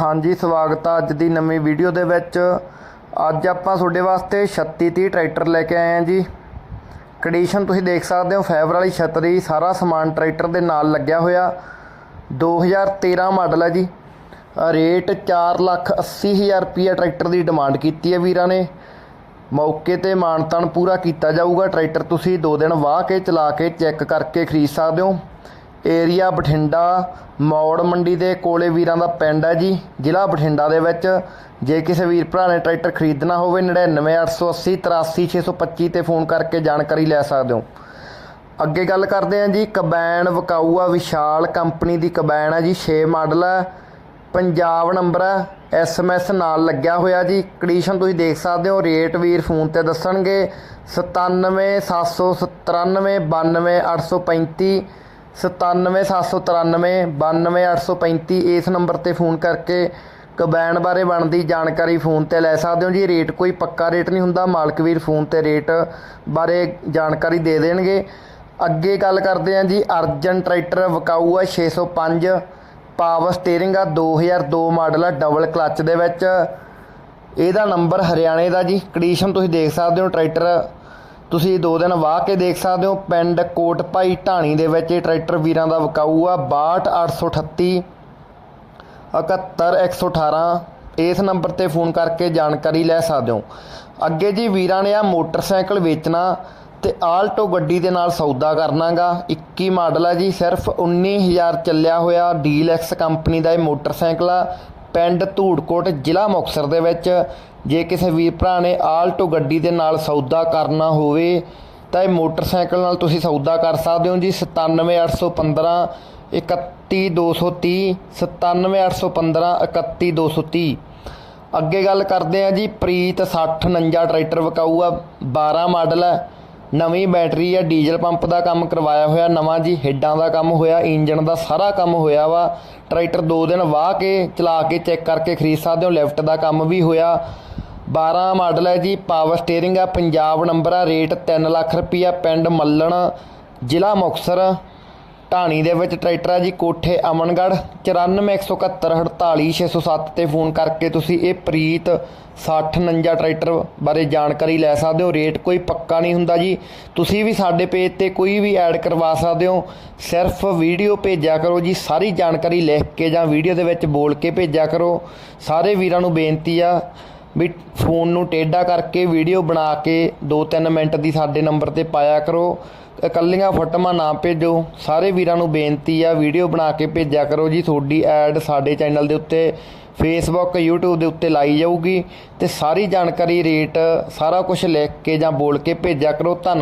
ਹਾਂਜੀ ਸਵਾਗਤ ਆ ਅੱਜ ਦੀ ਨਵੀਂ ਵੀਡੀਓ ਦੇ ਵਿੱਚ। ਅੱਜ ਆਪਾਂ ਤੁਹਾਡੇ ਵਾਸਤੇ 3630 ਟਰੈਕਟਰ ਲੈ ਕੇ ਆਏ ਹਾਂ ਜੀ। ਕੰਡੀਸ਼ਨ ਤੁਸੀਂ ਦੇਖ ਸਕਦੇ ਹੋ ਫਾਈਬਰ ਵਾਲੀ ਛਤਰੀ ਸਾਰਾ ਸਮਾਨ ਟਰੈਕਟਰ ਦੇ ਨਾਲ ਲੱਗਿਆ ਹੋਇਆ। 2013 ਮਾਡਲ ਹੈ ਜੀ। ਅ, ਰੇਟ 480000 ਰੁਪਏ ਟਰੈਕਟਰ ਦੀ ਡਿਮਾਂਡ ਕੀਤੀ ਹੈ ਵੀਰਾਂ ਨੇ। ਮੌਕੇ ਤੇ ਮਾਨਤਾਨ ਪੂਰਾ ਕੀਤਾ ਜਾਊਗਾ। ਟਰੈਕਟਰ ਤੁਸੀਂ 2 ਦਿਨ ਵਾਹ ਕੇ ਚਲਾ ਕੇ ਚੈੱਕ ਕਰਕੇ ਖਰੀਦ ਸਕਦੇ ਹੋ। ਏਰੀਆ ਬਠਿੰਡਾ, ਮੌੜ ਮੰਡੀ ਦੇ ਕੋਲੇ ਵੀਰਾਂ ਦਾ ਪਿੰਡ ਹੈ ਜੀ। ਜ਼ਿਲ੍ਹਾ ਬਠਿੰਡਾ ਦੇ ਵਿੱਚ ਜੇ ਕਿਸੇ ਵੀਰ ਭਰਾ ਨੇ ਟਰੈਕਟਰ ਖਰੀਦਣਾ ਹੋਵੇ 99880 83625 ਤੇ ਫੋਨ ਕਰਕੇ ਜਾਣਕਾਰੀ ਲੈ ਸਕਦੇ ਹੋ। ਅੱਗੇ ਗੱਲ ਕਰਦੇ ਹਾਂ ਜੀ ਕਬੈਨ ਵਕਾਊਆ ਵਿਸ਼ਾਲ ਕੰਪਨੀ ਦੀ ਕਬੈਨ ਹੈ ਜੀ 6 ਮਾਡਲ ਹੈ, ਪੰਜਾਬ ਨੰਬਰ ਹੈ ਐਸਐਮਐਸ ਨਾਲ ਲੱਗਿਆ ਹੋਇਆ ਜੀ। ਕੰਡੀਸ਼ਨ ਤੁਸੀਂ ਦੇਖ ਸਕਦੇ ਹੋ, ਰੇਟ ਵੀਰ ਫੋਨ ਤੇ ਦੱਸਣਗੇ 97793 92835 97793 ਇਸ ਨੰਬਰ ਤੇ ਫੋਨ ਕਰਕੇ ਕਬੈਨ ਬਾਰੇ ਬਣਦੀ ਜਾਣਕਾਰੀ ਫੋਨ ਤੇ ਲੈ ਸਕਦੇ ਹੋ ਜੀ। ਰੇਟ ਕੋਈ ਪੱਕਾ ਰੇਟ ਨਹੀਂ ਹੁੰਦਾ। ਮਾਲਕ ਵੀਰ ਫੋਨ ਤੇ ਰੇਟ ਬਾਰੇ ਜਾਣਕਾਰੀ ਦੇ ਦੇਣਗੇ। ਅੱਗੇ ਗੱਲ ਕਰਦੇ ਹਾਂ ਜੀ। ਅਰਜਨ ਟਰੈਕਟਰ ਵਿਕਾਊ ਹੈ 605 ਪਾਵਰ ਸਟੀਅਰਿੰਗ ਆ 2002 ਮਾਡਲ ਆ, ਡਬਲ ਕਲੱਚ ਦੇ ਵਿੱਚ। ਇਹਦਾ ਨੰਬਰ ਹਰਿਆਣੇ ਦਾ ਜੀ। ਕੰਡੀਸ਼ਨ ਤੁਸੀਂ ਦੇਖ ਸਕਦੇ ਹੋ। ਟਰੈਕਟਰ ਤੁਸੀਂ ਦੋ ਦਿਨ ਵਾਹ ਕੇ ਦੇਖ ਸਕਦੇ ਹੋ, ਪਿੰਡ ਕੋਟ ਭਾਈ ਢਾਣੀ ਦੇ ਵਿੱਚ ਇਹ ਟਰੈਕਟਰ ਵੀਰਾਂ ਦਾ ਵਿਕਾਊ ਆ 62838 71118 ਇਸ ਨੰਬਰ ਤੇ ਫੋਨ ਕਰਕੇ ਜਾਣਕਾਰੀ ਲੈ ਸਕਦੇ ਹੋ। ਅੱਗੇ ਜੀ ਵੀਰਾਂ ਨੇ ਆ ਮੋਟਰਸਾਈਕਲ ਵੇਚਣਾ ਤੇ ਆਲਟੋ ਗੱਡੀ ਦੇ ਨਾਲ ਸੌਦਾ ਕਰਨਾਗਾ। 21 ਮਾਡਲ ਆ ਜੀ, ਸਿਰਫ 19000 ਚੱਲਿਆ ਹੋਇਆ ਡੀਲੈਕਸ ਕੰਪਨੀ ਦਾ ਇਹ ਮੋਟਰਸਾਈਕਲ ਆ। ਪਿੰਡ ਧੂੜਕੋਟ ਜ਼ਿਲ੍ਹਾ ਮੁਕਤਸਰ ਦੇ ਵਿੱਚ। ਜੇ ਕਿਸੇ ਵੀਰ ਭਰਾ ਨੇ ਆਲਟੋ ਗੱਡੀ ਦੇ ਨਾਲ ਸੌਦਾ ਕਰਨਾ ਹੋਵੇ, ਤਾਂ ਇਹ ਮੋਟਰਸਾਈਕਲ ਨਾਲ ਤੁਸੀਂ ਸੌਦਾ ਕਰ ਸਕਦੇ ਹੋ ਜੀ। 97815 31230 97815 31230 ਅੱਗੇ ਗੱਲ ਕਰਦੇ ਆ ਜੀ, ਪ੍ਰੀਤ 6049 ਟਰੈਕਟਰ ਵਿਕਾਊ ਆ 12 ਮਾਡਲ ਹੈ। ਨਵੀਂ ਬੈਟਰੀ ਆ ਡੀਜ਼ਲ ਪੰਪ ਦਾ ਕੰਮ ਕਰਵਾਇਆ ਹੋਇਆ, ਨਵਾਂ ਜੀ ਹੈਡਾਂ ਦਾ ਕੰਮ ਹੋਇਆ ਇੰਜਨ ਦਾ ਸਾਰਾ ਕੰਮ ਹੋਇਆ ਵਾ। ਟਰੈਕਟਰ 2 ਦਿਨ ਵਾਹ ਕੇ ਚਲਾ ਕੇ ਚੈੱਕ ਕਰਕੇ ਖਰੀਦ ਸਕਦੇ ਹੋ, ਲਿਫਟ ਦਾ ਕੰਮ ਵੀ ਹੋਇਆ। 12 ਮਾਡਲ ਹੈ ਜੀ, ਪਾਵਰ ਸਟੀਅਰਿੰਗ ਆ, ਪੰਜਾਬ ਨੰਬਰ ਆ, ਰੇਟ 3 ਲੱਖ ਰੁਪਈਆ, ਪਿੰਡ ਮੱਲਣ, ਜ਼ਿਲ੍ਹਾ ਮੁਕਤਸਰ। ਢਾਣੀ ਦੇ ਵਿੱਚ ਟਰੈਕਟਰ ਆ ਜੀ ਕੋਠੇ ਅਮਨਗੜ੍ਹ 9417484607 ਤੇ ਫੋਨ ਕਰਕੇ ਤੁਸੀਂ ਇਹ ਪ੍ਰੀਤ 6049 ਟਰੈਕਟਰ ਬਾਰੇ ਜਾਣਕਾਰੀ ਲੈ ਸਕਦੇ ਹੋ। ਰੇਟ ਕੋਈ ਪੱਕਾ ਨਹੀਂ ਹੁੰਦਾ ਜੀ। ਤੁਸੀਂ ਵੀ ਸਾਡੇ ਪੇਜ ਤੇ ਕੋਈ ਵੀ ਐਡ ਕਰਵਾ ਸਕਦੇ ਹੋ। ਸਿਰਫ ਵੀਡੀਓ ਭੇਜਿਆ ਕਰੋ ਜੀ। ਸਾਰੀ ਜਾਣਕਾਰੀ ਲਿਖ ਕੇ ਜਾਂ ਵੀਡੀਓ ਦੇ ਵਿੱਚ ਬੋਲ ਕੇ ਭੇਜਿਆ ਕਰੋ। ਸਾਰੇ ਵੀਰਾਂ ਨੂੰ ਬੇਨਤੀ ਆ ਵੀ ਫੋਨ ਨੂੰ ਟੇਢਾ ਕਰਕੇ ਵੀਡੀਓ ਬਣਾ ਕੇ 2-3 ਮਿੰਟ ਦੀ ਸਾਡੇ ਨੰਬਰ ਤੇ ਪਾਇਆ ਕਰੋ। ਇਕੱਲੀਆਂ ਫੋਟੋਆਂ ਨਾ ਭੇਜੋ। ਸਾਰੇ ਵੀਰਾਂ ਨੂੰ ਬੇਨਤੀ ਆ, ਵੀਡੀਓ ਬਣਾ ਕੇ ਭੇਜਿਆ ਕਰੋ ਜੀ। ਤੁਹਾਡੀ ਐਡ ਸਾਡੇ ਚੈਨਲ ਦੇ ਉੱਤੇ ਫੇਸਬੁੱਕ YouTube ਦੇ ਉੱਤੇ ਲਾਈ ਜਾਊਗੀ ਤੇ ਸਾਰੀ ਜਾਣਕਾਰੀ, ਰੇਟ, ਸਾਰਾ ਕੁਝ ਲਿਖ ਕੇ ਜਾਂ ਬੋਲ ਕੇ ਭੇਜਿਆ ਕਰੋ। ਧੰਨਵਾਦ।